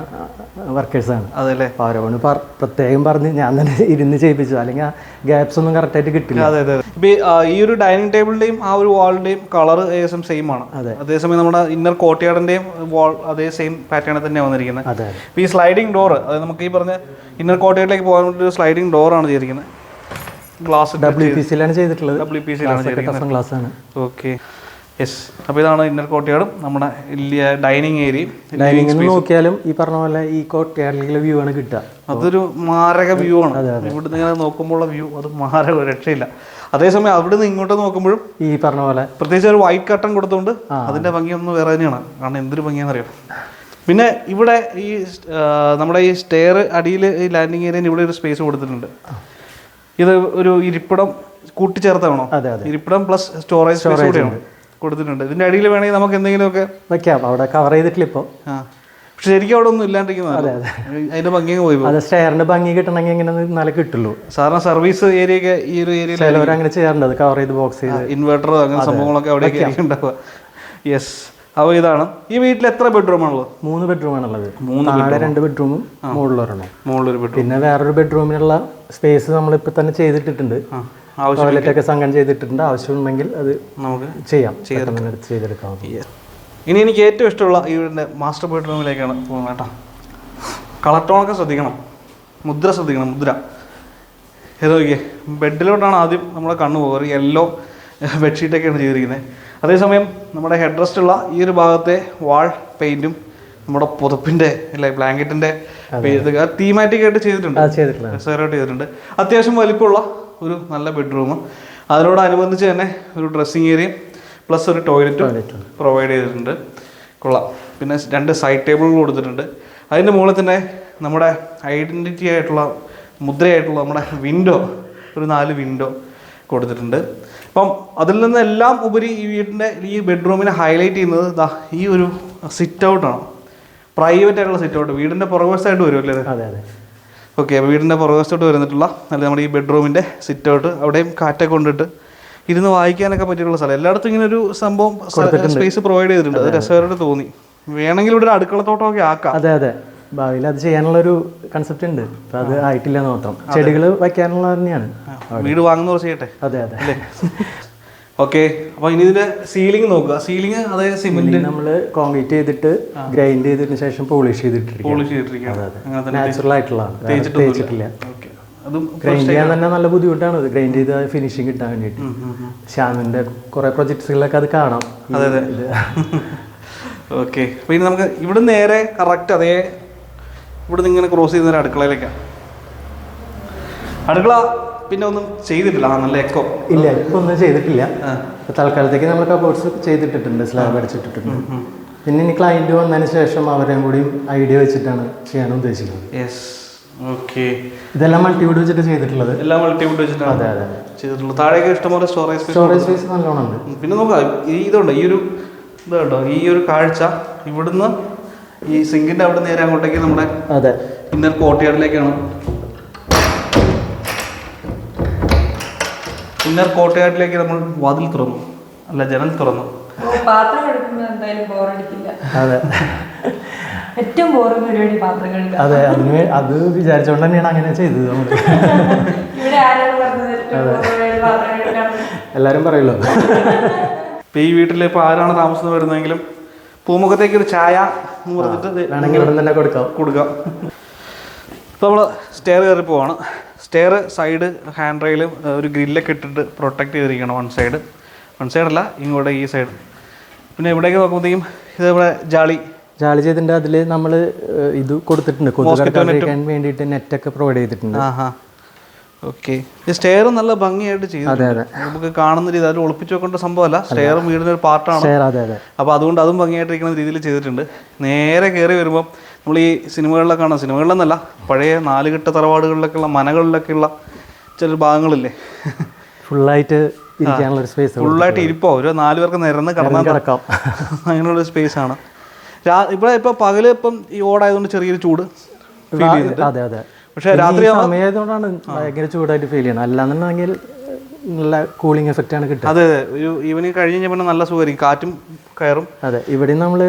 Speaker 3: വർക്കേഴ്സാണ്
Speaker 1: അതല്ലേ?
Speaker 3: അപ്പോൾ അവരോട് പറ പ്രത്യേകം പറഞ്ഞ് ഞാൻ തന്നെ ഇരുന്ന് ചെയ്യിപ്പിച്ചു. അല്ലെങ്കിൽ ആ ഗ്യാപ്സ് ഒന്നും കറക്റ്റായിട്ട് കിട്ടില്ല.
Speaker 1: അതെ അതെ ഇപ്പൊ ഈ, ഒരു ഡൈനിങ് ടേബിളിന്റെയും ആ ഒരു വാളിന്റെയും കളർ ഏകദേശം സെയിം ആണ്. അതെ. അതേസമയം നമ്മുടെ ഇന്നർ കോട്ടയാടിന്റെയും വാൾ അതേ സെയിം പാറ്റേണിൽ തന്നെയാണ് വന്നിരിക്കുന്നത്.
Speaker 3: അതെ
Speaker 1: ഈ സ്ലൈഡിംഗ് ഡോർ അതായത് നമുക്ക് ഈ പറഞ്ഞ ഇന്നർ കോട്ടയാടിലേക്ക് പോകാൻ വേണ്ടി ഒരു സ്ലൈഡിംഗ് ഡോറാണ് ചെയ്തിരിക്കുന്നത്. ഗ്ലാസ്
Speaker 3: ഡബ്ല്യു പി സിയിലാണ് ചെയ്തിട്ടുള്ളത്.
Speaker 1: ഡബ്ല്യു പി സിയിലാണ്
Speaker 3: ഗ്ലാസ് ആണ്.
Speaker 1: ഓക്കെ യെസ് അപ്പോൾ ഇതാണ് ഇന്നർ കോട്ടയാടും നമ്മുടെ വലിയ ഡൈനിങ് ഏരിയയും
Speaker 3: ഡൈനിങ് നോക്കിയാലും ഈ പറഞ്ഞ പോലെ ഈ കോട്ടയാടിലെ വ്യൂ ആണ് കിട്ടുക.
Speaker 1: അതൊരു മാരക വ്യൂ ആണ്. ഇവിടുന്ന് ഇങ്ങനെ നോക്കുമ്പോഴുള്ള വ്യൂ അത് മാരക രക്ഷയില്ല. അതേസമയം അവിടെ നിന്ന് ഇങ്ങോട്ട് നോക്കുമ്പോഴും
Speaker 3: ഈ പറഞ്ഞ പോലെ.
Speaker 1: പ്രത്യേകിച്ച് ഒരു വൈറ്റ് കട്ടൺ കൊടുത്തുകൊണ്ട് അതിന്റെ ഭംഗി ഒന്ന് വേറെ തന്നെയാണ്. കാരണം എന്തൊരു ഭംഗിയാണെന്നറിയാം? പിന്നെ ഇവിടെ ഈ നമ്മുടെ ഈ സ്റ്റെയർ അടിയിൽ ഈ ലാൻഡിങ് ഏരിയയിൽ ഇവിടെ ഒരു സ്പേസ് കൊടുത്തിട്ടുണ്ട്. ഇത് ഒരു ഇരിപ്പിടം കൂട്ടിച്ചേർത്താണോ. ഇരിപ്പിടം പ്ലസ് സ്റ്റോറേജ് സ്പേസ് കൂടിയാണ്? കൊടുത്തിട്ടുണ്ട്. ഇതിന്റെ അടിയിൽ വേണമെങ്കിൽ നമുക്ക് എന്തെങ്കിലുമൊക്കെ
Speaker 3: വെക്കാം. അവിടെ കവർ ചെയ്തിട്ടില്ല ഇപ്പോൾ
Speaker 1: ആ. പക്ഷെ ശരിക്കും അവിടെ ഒന്നും ഇല്ലാണ്ടിരിക്കുന്നു അതിന്റെ ഭംഗി പോയി
Speaker 3: അത് സ്റ്റെയറിന്റെ ഭംഗി കിട്ടണമെങ്കിൽ ഇങ്ങനെ നിന്നാലേ കിട്ടുള്ളൂ.
Speaker 1: സാറിന് സർവീസ് ഏരിയയൊക്കെ ഈ ഒരു ഏരിയയിൽ
Speaker 3: ചിലവർ അങ്ങനെ ചെയ്യാറുണ്ട്. അത് കവർ ചെയ്ത് ബോക്സ് ചെയ്ത്.
Speaker 1: ഇൻവെർട്ടറോ അങ്ങനെ സംഭവങ്ങളൊക്കെ അവിടെ ഉണ്ടാവുക യെസ് അപ്പോൾ ഇതാണ്. ഈ വീട്ടിൽ എത്ര ബെഡ്റൂം ആണുള്ളത്?
Speaker 3: മൂന്ന് ബെഡ്റൂം ആണുള്ളത്. താഴെ രണ്ട് ബെഡ്റൂമും മുകളിലൊരെണ്ണം.
Speaker 1: മുകളിലൊരു ബെഡ്റൂം
Speaker 3: പിന്നെ വേറൊരു ബെഡ്റൂമിനുള്ള സ്പേസ് നമ്മളിപ്പോൾ തന്നെ ചെയ്തിട്ടിട്ടുണ്ട്.
Speaker 1: ആവശ്യം
Speaker 3: ടോയ്ലറ്റ് ഒക്കെ സംഘം ചെയ്തിട്ടുണ്ട്. ആവശ്യമുണ്ടെങ്കിൽ അത്
Speaker 1: നമുക്ക്
Speaker 3: ചെയ്യാം. ചെയ്തെടുക്കാം.
Speaker 1: ഇനി എനിക്ക് ഏറ്റവും ഇഷ്ടമുള്ള ഈ വീടിന്റെ മാസ്റ്റർ ബെഡ്റൂമിലേക്കാണ് പോകുന്നത് കേട്ടോ. കളർ ടോണൊക്കെ ശ്രദ്ധിക്കണം. മുദ്ര ശ്രദ്ധിക്കണം മുദ്ര. ഏത് നോക്കിയേ ബെഡിലോട്ടാണ് ആദ്യം നമ്മുടെ കണ്ണ് ഒരു യെല്ലോ ബെഡ്ഷീറ്റൊക്കെയാണ് ചെയ്തിരിക്കുന്നത്. അതേസമയം നമ്മുടെ ഹെഡ് റെസ്റ്റ് ഉള്ള ഈ ഒരു ഭാഗത്തെ വാൾ പെയിന്റും നമ്മുടെ പുതപ്പിന്റെ അല്ലെ ബ്ലാങ്കറ്റിന്റെ തീമാറ്റിക് ആയിട്ട് ചെയ്തിട്ടുണ്ട്. രസകരമായിട്ട് ചെയ്തിട്ടുണ്ട്. അത്യാവശ്യം വലിപ്പമുള്ള ഒരു നല്ല ബെഡ്റൂം അതിനോടനുബന്ധിച്ച് തന്നെ ഒരു ഡ്രസ്സിങ് ഏരിയയും പ്ലസ് ഒരു ടോയ്ലറ്റും പ്രൊവൈഡ് ചെയ്തിട്ടുണ്ട്. കൊള്ളാം. പിന്നെ രണ്ട് സൈഡ് ടേബിളുകൾ കൊടുത്തിട്ടുണ്ട്. അതിന്റെ മുകളിൽ തന്നെ നമ്മുടെ ഐഡന്റിറ്റി ആയിട്ടുള്ള മുദ്രയായിട്ടുള്ള നമ്മുടെ വിൻഡോ ഒരു നാല് വിൻഡോ കൊടുത്തിട്ടുണ്ട്. അപ്പം അതിൽ നിന്ന് എല്ലാം ഉപരി ഈ വീടിന്റെ ഈ ബെഡ്റൂമിനെ ഹൈലൈറ്റ് ചെയ്യുന്നത് ദാ ഈ ഒരു സിറ്റ് ഔട്ടാണ് പ്രൈവറ്റ് ആയിട്ടുള്ള സിറ്റ് ഔട്ട് വീടിന്റെ പുറകുവശത്തായിട്ട് വരുമല്ലേ
Speaker 3: അതെ അതെ.
Speaker 1: ഓക്കെ വീടിന്റെ പുറകുവശത്തോട്ട് വരുന്നിട്ടുള്ള അല്ലെങ്കിൽ നമ്മുടെ ഈ ബെഡ്റൂമിന്റെ സിറ്റൗട്ട് അവിടെയും കാറ്റൊക്കെ കൊണ്ടിട്ട് ഇരുന്ന് വായിക്കാനൊക്കെ പറ്റിയിട്ടുള്ള സ്ഥലം. എല്ലായിടത്തും ഇങ്ങനെ ഒരു സംഭവം സ്പേസ് പ്രൊവൈഡ് ചെയ്തിട്ടുണ്ട്. അത് രസകരമായിട്ട് തോന്നി. വേണമെങ്കിൽ ഇവിടെ ഒരു അടുക്കളത്തോട്ടമൊക്കെ ആക്കാം.
Speaker 3: അതെ അതെ. ഭാവിയിൽ അത് ചെയ്യാനുള്ള ഒരു കൺസെപ്റ്റ് ഉണ്ട് അത് ആയിട്ടില്ല മാത്രം. ചെടികൾ വയ്ക്കാനുള്ള തന്നെയാണ്
Speaker 1: വീട് വാങ്ങുന്നവർ ചെയ്യട്ടെ?
Speaker 3: അതെ അതെ. [laughs]
Speaker 1: ഓക്കെ അപ്പൊ ഇനി ഇതിന്റെ സീലിംഗ് നോക്കുക. സീലിംഗ് അതായത് സിമെന്റ്
Speaker 3: നമ്മൾ കോൺക്രീറ്റ് ചെയ്തിട്ട് ഗ്രൈൻഡ് ചെയ്തതിനു ശേഷം പോളിഷ് ചെയ്തിട്ടിരിക്കും
Speaker 1: പോളിഷ് ചെയ്തിട്ടിരിക്കും
Speaker 3: നാച്ചുറൽ ആയിട്ടുള്ളതാണ് തേച്ചിട്ടില്ല. ഗ്രൈൻഡ് ചെയ്യാൻ തന്നെ നല്ല ബുദ്ധിമുട്ടാണ് അത്. ഗ്രൈൻഡ് ചെയ്ത് ഫിനിഷിംഗ് കിട്ടാൻ വേണ്ടിട്ട് ശ്യാമിന്റെ കുറെ പ്രൊജക്ട്സുകളിലൊക്കെ അത് കാണാം. ഈ
Speaker 1: അതെ. അതെ [laughs] ഓക്കെ. അപ്പോൾ ഇനി നമുക്ക് ഇവിടെ നേരെ കറക്റ്റ് അതേ ഇവിടെ ഇങ്ങനെ ക്രോസ് ചെയ്യുന്ന അടുക്കളയിലേക്കാണ് അടുക്കള പിന്നെ ഒന്നും ചെയ്തിട്ടില്ല. ആ നല്ല എക്കോ
Speaker 3: ഇല്ല ഇപ്പൊ ഒന്നും ചെയ്തിട്ടില്ല. തൽക്കാലത്തേക്ക് നമ്മൾ കബോർഡ്സ് ചെയ്തിട്ടിട്ടുണ്ട് സ്ലാബ് അടിച്ചിട്ടിട്ടുണ്ട്. പിന്നെ ഇനി ക്ലയന്റ് വന്നതിന് ശേഷം അവരെയും കൂടി ഐഡിയ വെച്ചിട്ടാണ് ചെയ്യാൻ ഉദ്ദേശിക്കുന്നത്.
Speaker 1: യെസ് ഓക്കെ
Speaker 3: ഇതെല്ലാം മൾട്ടിവുഡ് വെച്ചിട്ട് ചെയ്തിട്ടുള്ളത്.
Speaker 1: എല്ലാം മൾട്ടിവുഡ് വെച്ചിട്ടാണ്
Speaker 3: അതെ അതെ.
Speaker 1: ചെയ്തിട്ടുള്ളത്. താഴേക്ക് ഇഷ്ടംപോലെ സ്റ്റോറേജ്
Speaker 3: സ്റ്റോറേജ് സ്പേസ് നല്ലോണം ഉണ്ട്.
Speaker 1: പിന്നെ നോക്കാം ഈ ഇതുണ്ട് ഈ ഒരു ഇതുണ്ടോ? ഈ ഒരു കാഴ്ച ഇവിടുന്ന് ഈ സിങ്കിന്റെ അവിടെ നേരെ അങ്ങോട്ടേക്ക് നമ്മുടെ
Speaker 3: അതെ.
Speaker 1: ഇന്നർ കോട്ടയാടിലേക്കാണ് ഇന്നർ കോട്ടയാട്ടിലേക്ക് നമ്മൾ വാതിൽ തുറന്നു. അല്ല ജനൽ തുറന്നു.
Speaker 5: പാത്രം എടുക്കുമ്പോൾ എന്തായാലും ബോറടിക്കില്ല
Speaker 3: അതെ.
Speaker 5: ഏറ്റവും ബോറിംഗ് പരിപാടി
Speaker 3: അതെ അതിന് അത് വിചാരിച്ചോണ്ട് തന്നെയാണ് അങ്ങനെ ചെയ്തത് നമ്മൾ
Speaker 5: ഇവിടെ ആരാണ് പറഞ്ഞത്?
Speaker 3: എല്ലാവരും പറയുമല്ലോ
Speaker 1: ഇപ്പം ഈ വീട്ടിൽ ഇപ്പൊ ആരാണ് താമസം വരുന്നതെങ്കിലും പൂമുഖത്തേക്ക് ഒരു ചായ എന്ന് പറഞ്ഞിട്ട്
Speaker 3: വേണമെങ്കിൽ ഇവിടെ തന്നെ കൊടുക്കാം.
Speaker 1: കൊടുക്കാം. ഇപ്പൊ നമ്മൾ സ്റ്റെയർ കയറി പോവാണ്. സ്റ്റെയർ സൈഡ് ഹാൻഡ് റെയിലും ഒരു ഗ്രില്ലൊക്കെ ഇട്ടിട്ട് പ്രൊട്ടക്റ്റ് ചെയ്തിരിക്കണം വൺ സൈഡ് വൺ സൈഡല്ല ഇങ്ങോട്ട് ഈ സൈഡ് പിന്നെ ഇവിടേക്ക് നോക്കുമ്പോഴത്തേക്കും ഇത് ഇവിടെ ജാളി.
Speaker 3: ജാളി ചെയ്തിട്ടുണ്ട്. അതിൽ നമ്മൾ ഇത് കൊടുത്തിട്ടുണ്ട്. വേണ്ടിയിട്ട് നെറ്റൊക്കെ പ്രൊവൈഡ് ചെയ്തിട്ടുണ്ട്.
Speaker 1: ആ ഹാ ഓക്കെ സ്റ്റെയർ നല്ല ഭംഗിയായിട്ട് ചെയ്തു
Speaker 3: അതെ അതെ.
Speaker 1: നമുക്ക് കാണുന്ന രീതി അതിൽ ഒളിപ്പിച്ചു വെക്കേണ്ട സംഭവമല്ല. സ്റ്റെയർ വീടിന്റെ ഒരു പാർട്ടാണ് അപ്പോൾ അതുകൊണ്ട് അതും ഭംഗിയായിട്ടിരിക്കുന്ന രീതിയിൽ ചെയ്തിട്ടുണ്ട്. നേരെ കയറി വരുമ്പം നമ്മൾ ഈ സിനിമകളിലൊക്കെ കാണാം സിനിമകളിലെന്നല്ല പഴയ നാലുകെട്ട് തറവാടുകളിലൊക്കെയുള്ള മനകളിലൊക്കെയുള്ള ചില ഭാഗങ്ങളില്ലേ?
Speaker 3: ഫുള്ളായിട്ട് ഇരിക്കാനുള്ള സ്പേസ്
Speaker 1: ഫുള്ളായിട്ട് ഇരിപ്പോ? ഒരു നാല് പേർക്ക് നിരന്ന് കടന്നാൽ
Speaker 3: കിടക്കാം. [laughs]
Speaker 1: അങ്ങനെയുള്ള സ്പേസ് ആണ്. രാ ഇവിടെ ഇപ്പൊ പകൽ ഇപ്പം ഈ ഓടായതുകൊണ്ട് ചെറിയൊരു ചൂട്
Speaker 3: അതെ അതെ.
Speaker 1: പക്ഷേ രാത്രി
Speaker 3: സമയമായതുകൊണ്ടാണ് ഭയങ്കര ചൂടായിട്ട് ഫീൽ ചെയ്യണം അല്ലാന്നുണ്ടെങ്കിൽ നല്ല കൂളിംഗ് എഫക്റ്റ് ആണ് കിട്ടുന്നത്
Speaker 1: അതെ അതെ. ഒരു ഈവനിങ് കഴിഞ്ഞ് കഴിഞ്ഞാൽ പിന്നെ നല്ല സുഖമായിരിക്കും. കാറ്റും കയറും.
Speaker 3: അതെ ഇവിടെ നമ്മൾ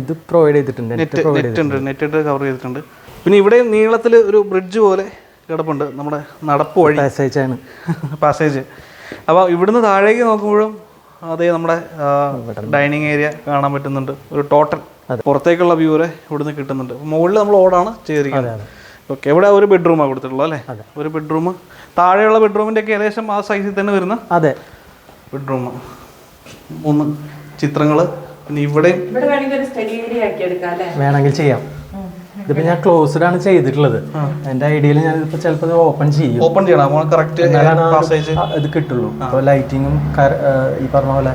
Speaker 3: ഇത് പ്രൊവൈഡ് ചെയ്തിട്ടുണ്ട്. നെറ്റ്
Speaker 1: നെറ്റ് ഉണ്ട്. നെറ്റ് ഇട്ട് കവർ ചെയ്തിട്ടുണ്ട്. പിന്നെ ഇവിടെ നീളത്തിൽ ഒരു ബ്രിഡ്ജ് പോലെ കിടപ്പുണ്ട്. നമ്മുടെ നടപ്പ് വഴി.
Speaker 3: പാസേജ് ആണ്. [laughs]
Speaker 1: പാസേജ് അപ്പോൾ ഇവിടുന്ന് താഴേക്ക് നോക്കുമ്പോഴും അതേ നമ്മുടെ ഡൈനിങ് ഏരിയ കാണാൻ പറ്റുന്നുണ്ട്. ഒരു ടോട്ടൽ പുറത്തേക്കുള്ള വ്യൂ വരെ ഇവിടുന്ന് കിട്ടുന്നുണ്ട്. മുകളിൽ നമ്മൾ ഓടാണ് ചെയ്തിരിക്കുന്നത് ഓക്കെ ഇവിടെ ഒരു ബെഡ്റൂമാണ് കൊടുത്തിട്ടുള്ളത് അല്ലേ? ഒരു ബെഡ്റൂം താഴെയുള്ള ബെഡ്റൂമിന്റെ ഒക്കെ ഏകദേശം ആ സൈസിൽ തന്നെ വരുന്ന
Speaker 3: അതെ.
Speaker 1: ബെഡ്റൂം മൂന്ന് ചിത്രങ്ങൾ പിന്നെ
Speaker 5: ഇവിടെ വേണമെങ്കിൽ
Speaker 3: ചെയ്യാം. ഇതിപ്പോ ഞാൻ ക്ലോസ്ഡ് ആണ് ചെയ്തിട്ടുള്ളത്. എന്റെ ഐഡിയയിൽ ഞാൻ ഇതിപ്പോ ചിലപ്പോൾ ഓപ്പൺ ചെയ്യും.
Speaker 1: ഓപ്പൺ ചെയ്യണം. കറക്റ്റ്
Speaker 3: ഇത് കിട്ടുള്ളൂ. അപ്പോൾ ലൈറ്റിങ്ങും ഈ പറഞ്ഞ പോലെ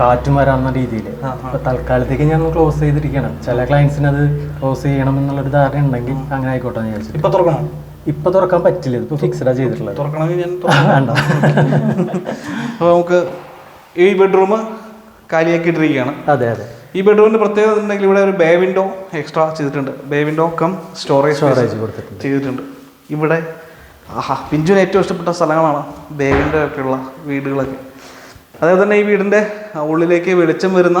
Speaker 3: കാറ്റും വരാവുന്ന രീതിയിൽ. അപ്പൊ തൽക്കാലത്തേക്ക് ഞാൻ ക്ലോസ് ചെയ്തിരിക്കണം ചില ക്ലയൻസിന് അത് ക്ലോസ് ചെയ്യണം എന്നുള്ളൊരു ധാരണ ഉണ്ടെങ്കിൽ അങ്ങനെ ആയിക്കോട്ടെ എന്ന് വിചാരിച്ചു
Speaker 1: ഇപ്പൊ തുറക്കണം?
Speaker 3: ഇപ്പൊ തുറക്കാൻ പറ്റില്ല. ഇപ്പൊ ഫിക്സഡാ ചെയ്തിട്ടുള്ളത്. [laughs] വേണ്ട.
Speaker 1: അപ്പോൾ നമുക്ക് ഈ ബെഡ്റൂം കാലിയാക്കിയിട്ടിരിക്കുകയാണ്.
Speaker 3: അതെ അതെ.
Speaker 1: ഈ ബെഡ്റൂമിന്റെ പ്രത്യേകത ഉണ്ടെങ്കിൽ ഇവിടെ ഒരു ബേ വിൻഡോ എക്സ്ട്രാ ചെയ്തിട്ടുണ്ട്. Bay window cum storage
Speaker 3: storage കൊടുത്തിട്ടുണ്ട്.
Speaker 1: ചെയ്തിട്ടുണ്ട്. ഇവിടെ ആഹാ പിഞ്ചുവിന് ഏറ്റവും ഇഷ്ടപ്പെട്ട സ്ഥലങ്ങളാണ് ബേ വിൻഡോ ഒക്കെയുള്ള വീടുകളൊക്കെ. അതേപോലെ തന്നെ ഈ വീടിന്റെ ഉള്ളിലേക്ക് വെളിച്ചം വരുന്ന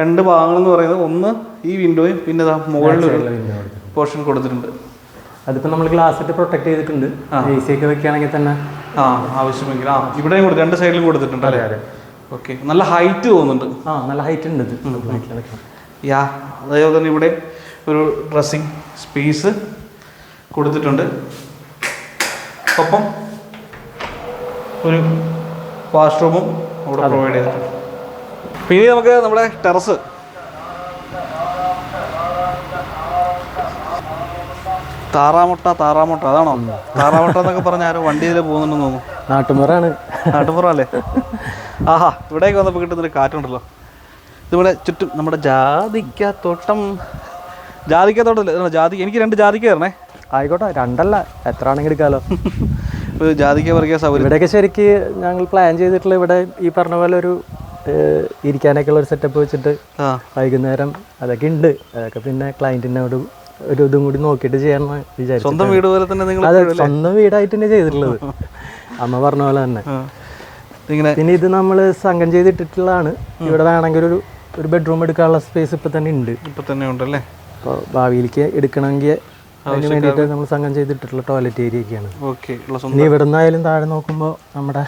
Speaker 1: രണ്ട് ഭാഗങ്ങൾ എന്ന് പറയുന്നത് ഒന്ന് ഈ വിൻഡോയും പിന്നെ ദാ മുകളിലൊരു പോർഷൻ കൊടുത്തിട്ടുണ്ട്.
Speaker 3: അതിപ്പോ നമ്മൾ ഗ്ലാസ് ഇട്ട് പ്രൊട്ടക്ട് ചെയ്തിട്ടുണ്ട്. എ സി ഒക്കെ വെക്കുകയാണെങ്കിൽ തന്നെ
Speaker 1: ആ ആവശ്യമെങ്കിൽ ആ ഇവിടെയും കൊടുത്തു രണ്ട് സൈഡിലും കൊടുത്തിട്ടുണ്ട് അല്ലേ? ഓക്കെ നല്ല ഹൈറ്റ് തോന്നുന്നുണ്ട്.
Speaker 3: ആ നല്ല ഹൈറ്റ് ഉണ്ട് ഇത്.
Speaker 1: യാ അതേപോലെ തന്നെ ഇവിടെ ഒരു ഡ്രസ്സിങ് സ്പേസ് കൊടുത്തിട്ടുണ്ട്. ഒപ്പം ഒരു വാഷ്റൂമും അവിടെ പ്രൊവൈഡ് ചെയ്തിട്ടുണ്ട്. പിന്നെ നമുക്ക് നമ്മുടെ ടെറസ് താറാമുട്ട താറാമുട്ട അതാണോ? താറാമുട്ട എന്നൊക്കെ പറഞ്ഞ ആരോ വണ്ടിയിൽ പോകുന്നുണ്ടെന്ന് തോന്നുന്നു. നാട്ടുമുറാണ് നാട്ടുമുറല്ലേ ആഹാ ഇവിടേക്ക് വന്നപ്പോൾ കിട്ടുന്നൊരു കാറ്റുണ്ടല്ലോ. ഇതിവിടെ ചുറ്റും നമ്മുടെ ജാതിക്ക തോട്ടം. ജാതിക്ക തോട്ടം ജാതി? എനിക്ക് രണ്ട് ജാതിക്ക തരണേ.
Speaker 3: ആയിക്കോട്ടെ രണ്ടല്ല. എത്ര ആണെങ്കിൽ എടുക്കാലോ.
Speaker 1: ഒരു ജാതിക്ക പറിക്കാൻ സൗകര്യം.
Speaker 3: ഇവിടെയൊക്കെ ശരിക്ക് ഞങ്ങൾ പ്ലാൻ ചെയ്തിട്ടുള്ള ഇവിടെ ഈ പറഞ്ഞ പോലെ ഒരു ഏഹ്, ഇരിക്കാനൊക്കെ ഉള്ള ഒരു സെറ്റപ്പ് വെച്ചിട്ട് വൈകുന്നേരം അതൊക്കെ ഉണ്ട്. അതൊക്കെ പിന്നെ ക്ലയന്റിനോട് ഒരു ഇതും കൂടി നോക്കിയിട്ട് ചെയ്യാമെന്ന് വിചാരിച്ചു
Speaker 1: സ്വന്തം വീട് പോലെ തന്നെ നിങ്ങൾ
Speaker 3: അതെ സ്വന്തം വീടായിട്ട് തന്നെ ചെയ്തിട്ടുള്ളത്. [laughs] അമ്മ പറഞ്ഞ പോലെ തന്നെ. പിന്നെ ഇത് നമ്മൾ സംഘം ചെയ്തിട്ടിട്ടുള്ളതാണ്. ഇവിടെ വേണമെങ്കിൽ ഒരു ഒരു ബെഡ്റൂം എടുക്കാനുള്ള സ്പേസ് ഇപ്പൊ തന്നെ ഉണ്ട്.
Speaker 1: ഇപ്പൊ തന്നെ ഉണ്ടല്ലേ?
Speaker 3: അപ്പോൾ ഭാവിയിലേക്ക് എടുക്കണമെങ്കിൽ അതിന് വേണ്ടിയിട്ട് നമ്മൾ സംഘം ചെയ്തിട്ടുള്ള ടോയ്ലറ്റ് ഏരിയ ഒക്കെയാണ്. ഇനി ഇവിടെ നിന്നായാലും താഴെ നോക്കുമ്പോൾ നമ്മുടെ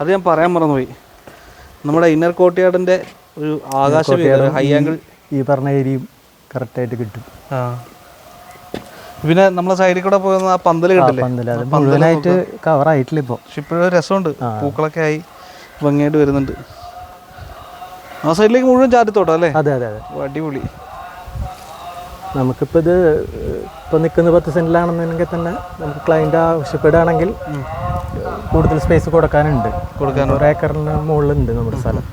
Speaker 1: അത് ഞാൻ പറയാൻ മറന്നുപോയി. നമ്മുടെ ഇന്നർ കോട്ടയാടിന്റെ ഒരു ആകാശം ഹൈ ആംഗിൾ
Speaker 3: ഈ പറഞ്ഞ ഏരിയയും കറക്റ്റായിട്ട് കിട്ടും.
Speaker 1: പിന്നെ നമ്മളെ സൈഡിൽ കൂടെ പോകുന്ന ആ പന്തൽ കിട്ടില്ലേ
Speaker 3: മുഴുവനായിട്ട് കവർ ആയിട്ടില്ല ഇപ്പോൾ
Speaker 1: പക്ഷെ ഇപ്പോഴും രസമുണ്ട്. പൂക്കളൊക്കെ ആയി ഭംഗിയായിട്ട് വരുന്നുണ്ട്. ആ സൈഡിലേക്ക് മുഴുവൻ ചാരിത്തോട്ടോ അല്ലേ?
Speaker 3: അതെ അതെ അതെ.
Speaker 1: അടിപൊളി.
Speaker 3: നമുക്കിപ്പോൾ ഇത് ഇപ്പോൾ നിൽക്കുന്ന പത്ത് സെന്റിലാണെന്നുണ്ടെങ്കിൽ തന്നെ നമുക്ക് ക്ലയന്റ് ആവശ്യപ്പെടുകയാണെങ്കിൽ കൂടുതൽ സ്പേസ് കൊടുക്കാനുണ്ട്.
Speaker 1: കൊടുക്കാൻ
Speaker 3: ഒരു ഏക്കറിന് മുകളിലുണ്ട് നമ്മുടെ സ്ഥലം.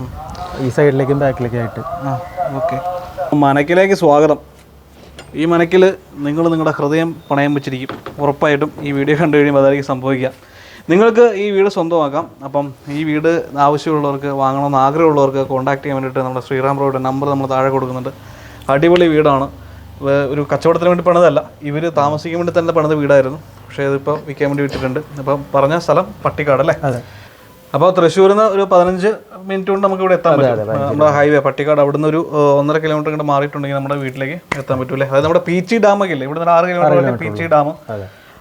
Speaker 3: ഈ സൈഡിലേക്കും ബാക്കിലേക്കും ആയിട്ട്.
Speaker 1: ആ ഓക്കെ മനക്കിലേക്ക് സ്വാഗതം. ഈ മനക്കിൽ നിങ്ങൾ നിങ്ങളുടെ ഹൃദയം പണയം വെച്ചിരിക്കും. ഉറപ്പായിട്ടും ഈ വീഡിയോ കണ്ടു കഴിയുമ്പോൾ അതായിരിക്കും സംഭവിക്കുക. നിങ്ങൾക്ക് ഈ വീട് സ്വന്തമാക്കാം. അപ്പം ഈ വീട് ആവശ്യമുള്ളവർക്ക് വാങ്ങണമെന്ന് ആഗ്രഹമുള്ളവർക്ക് കോൺടാക്ട് ചെയ്യാൻ വേണ്ടിയിട്ട് നമ്മുടെ ശ്രീറാം റോഡ് നമ്പർ നമ്മൾ താഴെ കൊടുക്കുന്നുണ്ട്. അടിപൊളി വീടാണ്. ഒരു കച്ചവടത്തിന് വേണ്ടി പണിതല്ല. ഇവർ താമസിക്കാൻ വേണ്ടി തന്നെ പണിത വീടായിരുന്നു. പക്ഷേ ഇതിപ്പോൾ വിൽക്കാൻ വേണ്ടി വിട്ടിട്ടുണ്ട്. അപ്പം പറഞ്ഞ സ്ഥലം പട്ടിക്കാട് അല്ലേ? അപ്പോൾ തൃശ്ശൂരിൽ നിന്ന് ഒരു പതിനഞ്ച് മിനിറ്റ് കൊണ്ട് നമുക്ക് ഇവിടെ എത്താൻ പറ്റും. നമ്മുടെ ഹൈവേ പട്ടിക്കാട് അവിടുന്ന് ഒരു ഒന്നര കിലോമീറ്റർ ഇങ്ങോട്ട് മാറിയിട്ടുണ്ടെങ്കിൽ നമ്മുടെ വീട്ടിലേക്ക് എത്താൻ പറ്റൂലേ അതായത് നമ്മുടെ പീച്ചി ഡാമൊക്കെ ഇല്ലേ ഇവിടെ നിന്ന് ആറ് കിലോമീറ്റർ പീച്ചി ഡാം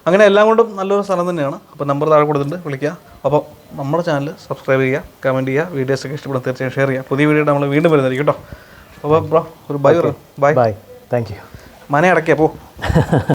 Speaker 1: അങ്ങനെ എല്ലാം കൊണ്ടും നല്ലൊരു സ്ഥലം തന്നെയാണ്. അപ്പോൾ നമ്പർ താഴെ കൊടുത്തിട്ടുണ്ട് വിളിക്കുക. അപ്പോൾ നമ്മുടെ ചാനൽ സബ്സ്ക്രൈബ് ചെയ്യുക കമന്റ് ചെയ്യുക വീഡിയോസ് ഒക്കെ ഇഷ്ടപ്പെടുന്ന തീർച്ചയായും ഷെയർ ചെയ്യുക. പുതിയ വീഡിയോ നമ്മൾ വീണ്ടും വരുന്നതായിരിക്കും കേട്ടോ. അപ്പോൾ ബ്രോ ഒരു bye bye
Speaker 3: bye thank you
Speaker 1: മന അടക്കിയാ പോ. [laughs]